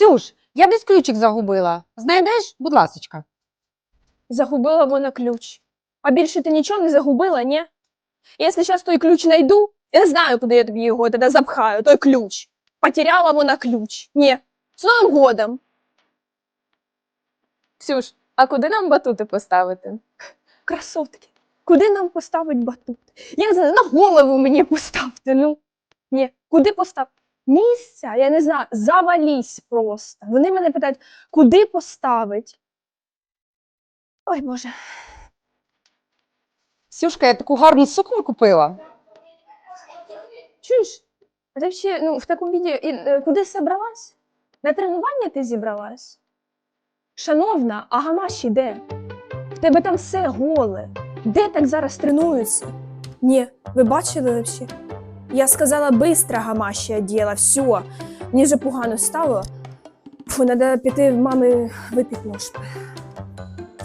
Ксюш, я десь ключик загубила. Знайдеш, будь ласочка. Загубила вона ключ. А більше ти нічого не загубила, ні? Якщо зараз той ключ знайду, я знаю, куди я тобі його тоді запхаю, той ключ. Потеряла вона ключ. Ні. З Новим годом. Ксюш, а куди нам батути поставити? Красотки. Куди нам поставить батут? Я не знаю, на голову мені поставте. Ну. Ні, куди поставити? Місця, я не знаю, завалісь просто. Вони мене питають, куди поставить? Ой Боже. Ксюшка, я таку гарну сукню купила. Чуєш? А ти взагалі ну, в такому віді і, е, куди зібралась? На тренування ти зібралась? Шановна, а гамаші де? В тебе там все голе. Де так зараз тренуються? Ні, ви бачили взагалі? Я сказала, быстро гамаші діла, все. Мені вже погано стало. Фу, треба піти в мами випити можна.